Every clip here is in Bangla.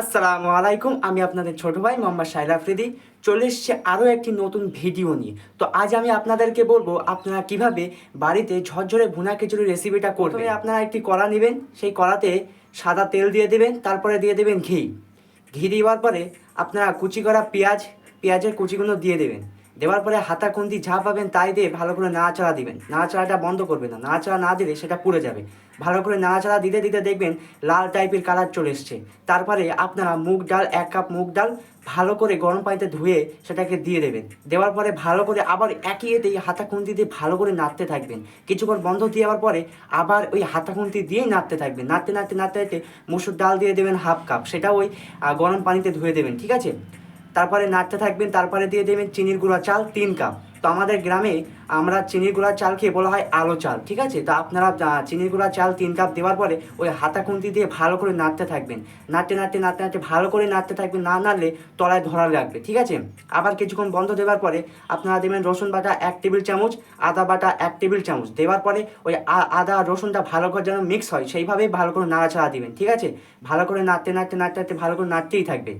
আসসালামু আলাইকুম, আমি আপনাদের ছোট ভাই মোহাম্মদ শাইল আফ্রিদি। চলে এসছে আরও একটি নতুন ভিডিও নিয়ে। তো আজ আমি আপনাদেরকে বলব, আপনারা কীভাবে বাড়িতে ঝরঝরে ভুনা খিচুড়ি রেসিপিটা করবেন। আপনারা একটি কড়া নেবেন, সেই কড়াতে সাদা তেল দিয়ে দেবেন, তারপরে দিয়ে দেবেন ঘি। ঘি দেওয়ার পরে আপনারা কুচি করা পেঁয়াজ, পেঁয়াজের কুচিগুলো দিয়ে দেবেন। দেওয়ার পরে হাতা খুন্তি যা পাবেন তাই দিয়ে ভালো করে নাড়াচাড়া দিবেন। নাড়াচাড়াটা বন্ধ করবেন না। নাড়াচাড়া না দিলে সেটা পুড়ে যাবে। ভালো করে নাড়াচাড়া দিতে দিতে দেখবেন লাল টাইপের কালার চলে এসছে। তারপরে আপনারা মুগ ডাল, এক কাপ মুগ ডাল ভালো করে গরম পানিতে ধুয়ে সেটাকে দিয়ে দেবেন। দেওয়ার পরে ভালো করে আবার একই এতেই হাতা খুন্তি দিয়ে ভালো করে নাড়তে থাকবেন। কিছুক্ষণ বন্ধ দিয়ে দেওয়ার পরে আবার ওই হাতা খুন্তি দিয়েই নাড়তে থাকবেন। নাড়তে নাড়তে নাড়তে নাড়তে মুসুর ডাল দিয়ে দেবেন হাফ কাপ সেটা ওই গরম পানিতে ধুয়ে দেবেন। ঠিক আছে? তারপরে নাড়তে থাকবেন, তারপরে দিয়ে দেবেন চিনির গুঁড়া চাল তিন কাপ। তো আমাদের গ্রামে আমরা চিনির গুঁড়া চাল খেয়ে বলা হয় আলো চাল, ঠিক আছে? তো আপনারা চিনির গুঁড়া চাল তিন কাপ দেওয়ার পরে ওই হাতা খুন্তি দিয়ে ভালো করে নাড়তে থাকবেন। নাড়তে নাড়তে নাড়তে নাড়তে ভালো করে নাড়তে থাকবেন, না নাড়লে তলায় ধরা লাগবে, ঠিক আছে? আবার কিছুক্ষণ বন্ধ দেওয়ার পরে আপনারা দেবেন রসুন বাটা এক টেবিল চামচ, আদা বাটা এক টেবিল চামচ। দেওয়ার পরে ওই আদা রসুনটা ভালো করে যেন মিক্স হয়, সেইভাবেই ভালো করে নাড়াচাড়া দিবেন, ঠিক আছে? ভালো করে নাড়তে নাড়তে নাড়তে নাড়তে ভালো করে নাড়তেই থাকবে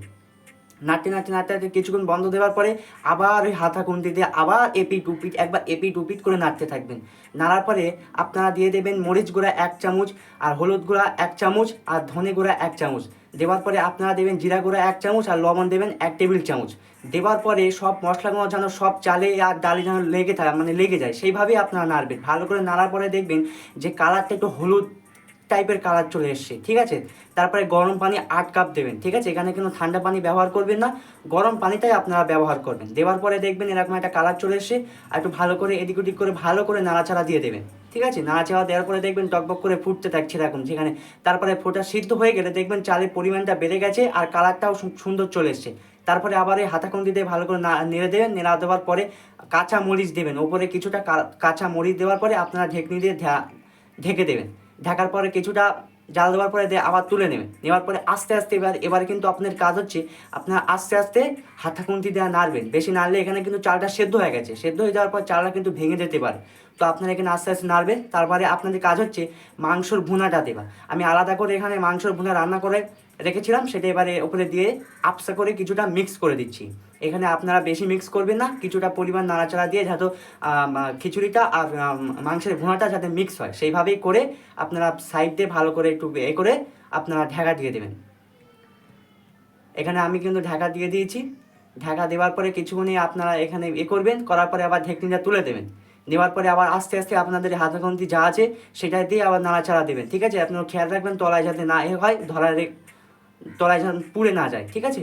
নাড়তে নাড়তে নাড়তে নাড়তে কিছুক্ষণ বন্ধ দেওয়ার পরে আবার ওই হাতা খুন্তি দিয়ে আবার এপি টুপিট, একবার এপি টুপিট করে নাড়তে থাকবেন। নাড়ার পরে আপনারা দিয়ে দেবেন মরিচ গুঁড়া এক চামচ, আর হলুদ গুঁড়া এক চামচ, আর ধনে গুঁড়া এক চামচ। দেওয়ার পরে আপনারা দেবেন জিরা গুঁড়া এক চামচ, আর লবণ দেবেন এক টেবিল চামচ। দেওয়ার পরে সব মশলাগুলো যেন সব চালে আর ডালে যেন লেগে থাকে মানে লেগে যায়, সেইভাবেই আপনারা নাড়বেন। ভালো করে নাড়ার পরে দেখবেন যে কালারটা একটু হলুদ টাইপের কালার চলে এসছে, ঠিক আছে? তারপরে গরম পানি আট কাপ দেবেন, ঠিক আছে? এখানে কোনো ঠান্ডা পানি ব্যবহার করবেন না, গরম পানিটাই আপনারা ব্যবহার করবেন। দেওয়ার পরে দেখবেন এরকম একটা কালার চলে এসছে, আর একটু ভালো করে এদিক ওদিক করে ভালো করে নাড়াচাড়া দিয়ে দেবেন, ঠিক আছে? নাড়াচাড়া দেওয়ার পরে দেখবেন টকবক করে ফুটতে থাকছে এরকম যেখানে তারপরে ফোটা সিদ্ধ হয়ে গেলে দেখবেন চালের পরিমাণটা বেড়ে গেছে আর কালারটাও সুন্দর চলে এসছে। তারপরে আবার এই হাতাখুন্তি দিয়ে ভালো করে না- নেড়ে দেবেন, নেড়া দেওয়ার পরে কাঁচা মরিচ দেবেন, ওপরে কিছুটা কাঁচা মরিচ দেওয়ার পরে আপনারা ঢেকনি দিয়ে ঢেকে দেবেন। ঢাকার পরে কিছুটা জাল দেওয়ার পরে আবার তুলে নেবেন নেওয়ার পরে আস্তে আস্তে এবার, এবারে কিন্তু আপনার কাজ হচ্ছে আপনার আস্তে আস্তে হাতা খুন্তি দেওয়া নাড়বেন। বেশি নাড়লে এখানে কিন্তু চালটা সেদ্ধ হয়ে গেছে। সেদ্ধ হয়ে যাওয়ার পর চালটা কিন্তু ভেঙে যেতে পারে। তো আপনারা এখানে আস্তে আস্তে নাড়বেন। তারপরে আপনাদের কাজ হচ্ছে মাংসর ভুনাটা দেওয়া। আমি আলাদা করে এখানে মাংসর ভুনা রান্না করে রেখেছিলাম। সেটা এবারে ওপরে দিয়ে আপসা করে কিছুটা মিক্স করে দিচ্ছি। এখানে আপনারা বেশি মিক্স করবেন না, কিছুটা পরিমাণ নাড়াচাড়া দিয়ে যাতে খিচুড়িটা আর মাংসের ভুনাটা যাতে মিক্স হয়। সেইভাবেই করে আপনারা সাইড দিয়ে ভালো করে একটু এ করে আপনারা ঢাকা দিয়ে দেবেন। এখানে আমি কিন্তু ঢাকা দিয়ে দিয়েছি। ঢাকা দেওয়ার পরে কিছুক্ষণই আপনারা এখানে এ করবেন, করার পরে আবার ঢেকনিটা তুলে দেবেন। দেওয়ার পরে আবার আস্তে আস্তে আপনাদের হাতাখন্তি যা আছে, সেটা দিয়ে আবার নাড়াচাড়া দেবেন, ঠিক আছে? আপনারা খেয়াল রাখবেন তলায় যাতে না এ হয়, ধরার তলায় যেন পুড়ে না যায়, ঠিক আছে?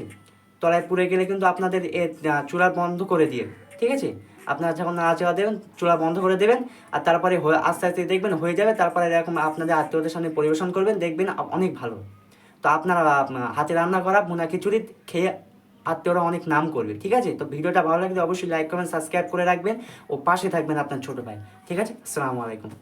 তলায় পুড়ে গেলে কিন্তু আপনাদের এ চুলা বন্ধ করে দিয়ে ঠিক আছে? আপনারা যখন নাড়া নাড়াচাড়া দেবেন, চুলা বন্ধ করে দেবেন, আর তারপরে আস্তে আস্তে দেখবেন হয়ে যাবে, তারপরে এরকম আপনাদের আত্মীয়দের সামনে পরিবেশন করবেন, দেখবেন অনেক ভালো। তো আপনারা হাতে রান্না করা ভুনা খিচুড়ি খেয়ে আত্মীয়রা অনেক নাম করবে, ঠিক আছে? তো ভিডিওটা ভালো লাগলে অবশ্যই লাইক, কমেন্ট, সাবস্ক্রাইব করে রাখবেন ও পাশে থাকবেন আপনার ছোটো ভাই, ঠিক আছে? আসসালামু আলাইকুম।